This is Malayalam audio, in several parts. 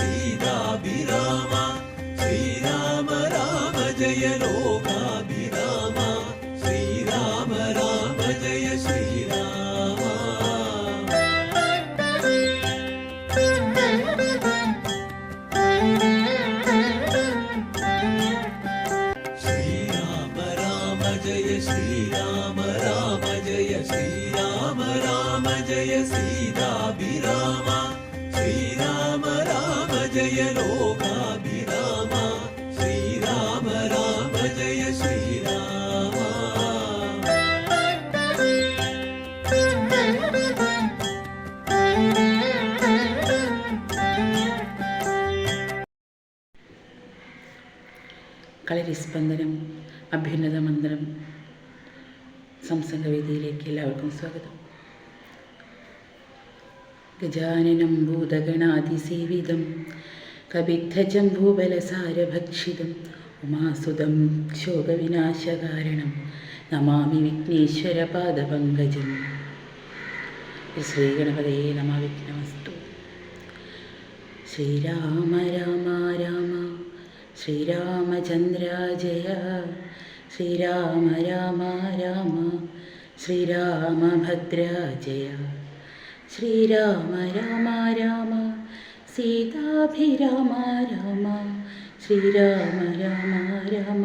സീതാഭിരാമ ശ്രീരാമ രാമ ജയ കളരിസ്പന്ദനം അഭ്യുന്നത മന്ത്രം സംസംഗവേദിയിലേക്ക് എല്ലാവർക്കും സ്വാഗതം. ഗജാനനം ഭൂതഗണാതിസേവിതം കവിദ്ധജംഭൂബലസാരഭക്ഷിതം ഉമാസുതം ശോകവിനാശകാരണം നമാമി വിഘ്നേശ്വരപാദപങ്കജം. ശ്രീഗണപതയെ നമ വിഘ്നമസ്തു. ശ്രീരാമ രാമ രാമ ശ്രീരാമചന്ദ്ര ജയ ശ്രീരാമ രാമ രാമ ശ്രീരാമഭദ്ര ജയ ശ്രീരാമ രാമ രാമ സീതാഭിരാമ രാമ ശ്രീരാമ രാമ രാമ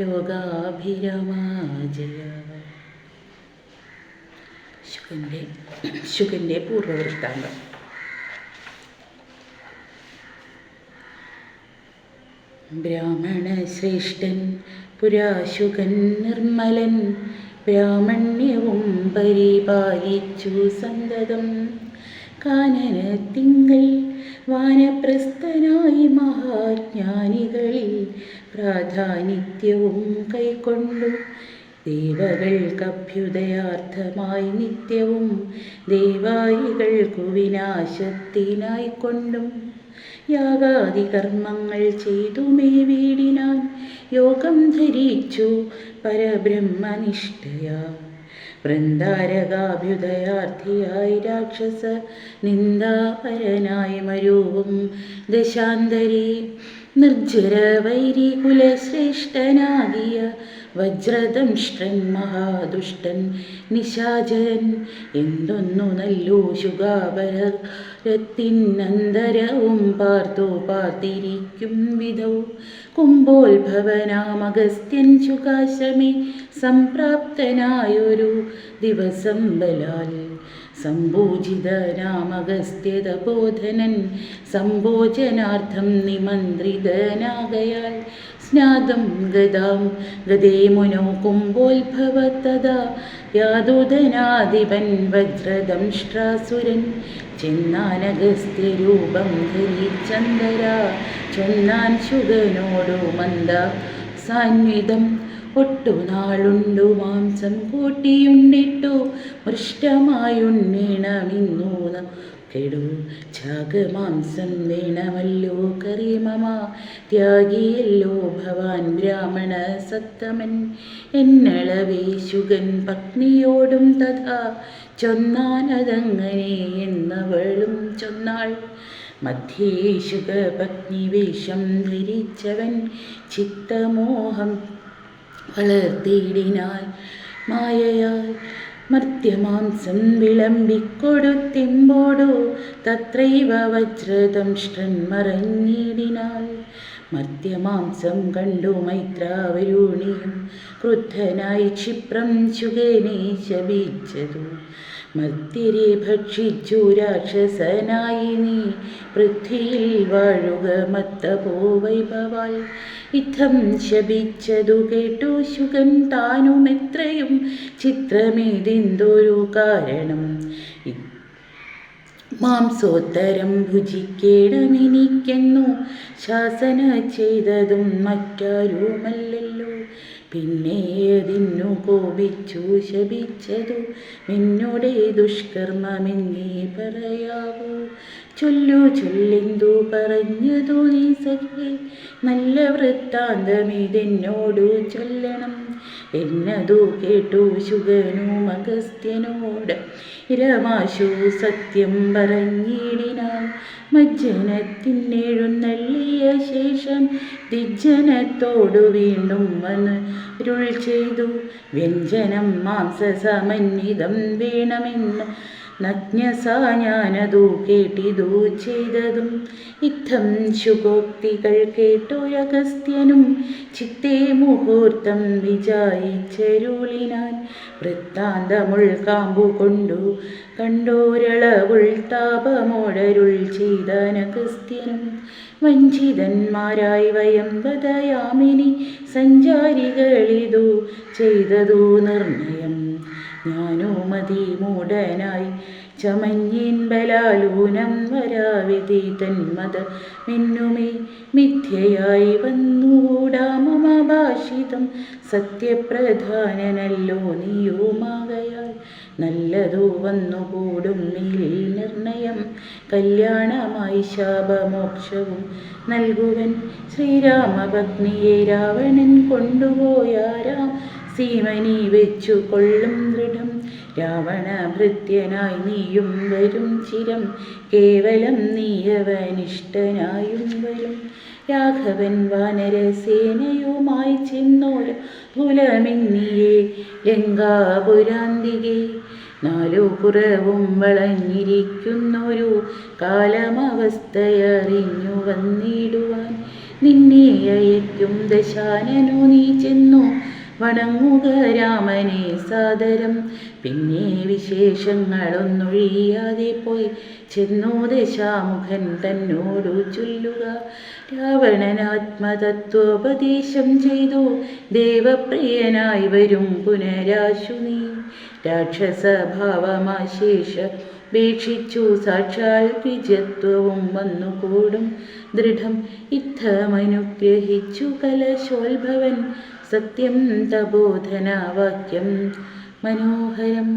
ലോകാഭിരാമ ജയ ശുഗന്റെ ശുഗന്റെ പൂർവവൃത്താന്തം ബ്രാഹ്മണശ്രേഷ്ഠൻ പുരാശുകൻ നിർമ്മലൻ ബ്രാഹ്മണ്യവും പരിപാലിച്ചു സന്തതം. കാനന തിങ്കൾ വാനപ്രസ്ഥനായി മഹാജ്ഞാനികളിൽ പ്രാധാനിത്യവും കൈക്കൊണ്ടു ദേവകൾക്കഭ്യുദയാർത്ഥമായി നിത്യവും ദേവായികൾക്കു വിനാശത്തിനായിക്കൊണ്ടും യാഗാദി കർമ്മങ്ങൾ ചെയ്തു മേ വീടിനാൻ യോഗം ധരിച്ചു പരബ്രഹ്മനിഷ്ഠയാ. വൃന്ദാരകാഭ്യുദയാർത്ഥിയായി രാക്ഷസ നിന്ദാപരനായ മരൂപം ദശാന്തരി നിർജര വൈരി കുലശ്രേഷ്ഠനാകിയ വജ്രദംഷ്ട്രൻ മഹാദുഷ്ടൻ നിശാചരൻ എന്തൊന്നു നല്ലു ശുഗാപരത്തിനന്തരവും പാർത്തു പാർത്തിരിക്കും വിധൗ. കുംഭോത്ഭവനാമഗസ്ത്യൻ ശുകാശമേ സംപ്രാപ്തനായൊരു ദിവസം ബലാൽ. സംഭൂജിതനാമഗസ്ത്യതബോധനൻ സംഭോജനാർത്ഥം നിമന്ത്രിതനാകയാൽ സ്നാതം ഗതാം ഗതേ മുനോ കുംഭോത്ഭവ തഥാ യാതുധനാധിപൻ വജ്രദംഷ്ട്രാസുരൻ ചെന്നാനഗസ്ത്യരൂപം ധരിച്ചന്തര ചൊന്നാൻ ശുഗനോടു മന്ദ സാന്വിതം ഒട്ടു നാളുണ്ടു മാംസം കൂട്ടിയുണ്ടിട്ടു. മൃഷ്ടമായുണ്ണീണമിന്നു കെടു ചാകമാംസം വേണമല്ലോ കറിമമ ത്യാഗിയല്ലോ ഭവാൻ ബ്രാഹ്മണ സത്തമൻ എന്നളവേ ശുഗൻ പത്നിയോടും തഥാ. ചൊന്നാനതങ്ങനെ എന്നവളും ചൊന്നാൾ. മധ്യേ ശുഗപത്നി വേഷം ധരിച്ചവൻ ചിത്തമോഹം വളർത്തിയിടിനാൽ മായയാൽ മർത്യമാംസം വിളമ്പിക്കൊടുത്തിമ്പോടോ തത്രൈവ വജ്രതം മറഞ്ഞിടിനാൽ മർത്യമാംസം കണ്ടു മൈത്രാവരുണിയും ക്രുദ്ധനായി ക്ഷിപ്രം ശുഗനെ ശപിച്ചതു മർത്യരെ ഭക്ഷിച്ചു രാക്ഷസനായി നീ. പൃഥ്വിയിൽ വാഴുക മത്ത പോവൈഭവാൽ ഇത്തം ശപിച്ചതു കേട്ടു ശുഖൻ താനും എത്രയും ചിത്രമേതെന്തൊരു കാരണം. മാംസോത്തരം ഭുജിക്കേടമെനിക്കെന്നു ശാസന ചെയ്തതും മറ്റാരുമല്ലല്ലോ. പിന്നെ അതിന്നു കോപിച്ചു ശപിച്ചതു? നിന്നോടെ ദുഷ്കർമ്മമെന്നേ പറയാവൂ? ചൊല്ലു ചൊല്ലിന്തു പറഞ്ഞതു നീ സഖേ. നല്ല വൃത്താന്തമിതെന്നോടു ചൊല്ലണം. എന്നതു കേട്ടു ശുഗനും അഗസ്ത്യനോട് ഇരമാശു സത്യം പറഞ്ഞിടിനാൻ മജ്ജനത്തിനെഴുന്നള്ളിയ ശേഷം ദിജ്ജനത്തോടു വീണ്ടും വന്ന് രുൾ ചെയ്തു. വ്യഞ്ജനം മാംസസമന്വിതം വേണമെന്ന് നഗ്നസാ ഞാനതു കേട്ടിതു ചെയ്തതും. ഇത്തം ശുഭോക്തികൾ കേട്ടൊരഗസ്ത്യനും ചിത്തേ മുഹൂർത്തം വിചാരിച്ചരുളിനാൻ വൃത്താന്തമുൾ കൊണ്ടു. കണ്ടോരളവുൾ താപമോടരുൾ ചെയ്തനഗസ്ത്യനും വഞ്ചിതന്മാരായി വയം വദയാമിനി സഞ്ചാരികളിതു ചെയ്തതു നിർണയം. ഞാനോ മതി മൂടനായി ചമഞ്ഞിൻ ബലാലൂനം വരാവിധി തന്മത മിന്നുമേ മിഥ്യയായി വന്നുകൂടാ മമ സത്യപ്രധാനനല്ലോ നീയോമാകയാൽ നല്ലതോ വന്നുകൂടും മേലിൽ നിർണയം. കല്യാണമായി ശാപമോക്ഷവും നൽകുവൻ ശ്രീരാമഭഗ്നിയെ രാവണൻ കൊണ്ടുപോയാരാം. സീമനി വെച്ചു കൊള്ളും ദൃഢം. രാവണ ഭൃത്യനായി നീയും വരും ചിരം. കേവലം നീയവനിഷ്ഠനായും വരും. രാഘവൻ വാനരസേനയുമായി ചെന്നോര കുലമിന്നിയെ ലങ്കാപുരാന്തികെ. നാലു പുറവും വളഞ്ഞിരിക്കുന്നൊരു കാലമവസ്ഥയറിഞ്ഞു വന്നിടുവാൻ. നിന്നെ അയക്കും ദശാനനു നീ ചെന്നു. വണങ്ങുക രാമനെ സാദരം. പിന്നെ വിശേഷങ്ങളൊന്നൊഴിയാതെ പോയി ചെന്നു ദശാമുഖൻ തന്നോടു ചൊല്ലുക. രാവണനാത്മതത്വോപദേശം ചെയ്തു. ദേവപ്രിയനായി വരും പുനരാശു നീ രാക്ഷസഭാവമാശേഷ ീക്ഷിച്ചു സാക്ഷാൽ വിജത്വവും വന്നുകൂടും ദൃഢം. ഇത്തമനുഗ്രഹിച്ചു കലശോത്ഭവൻ. സത്യം തബോധനാവാക്യം മനോഹരം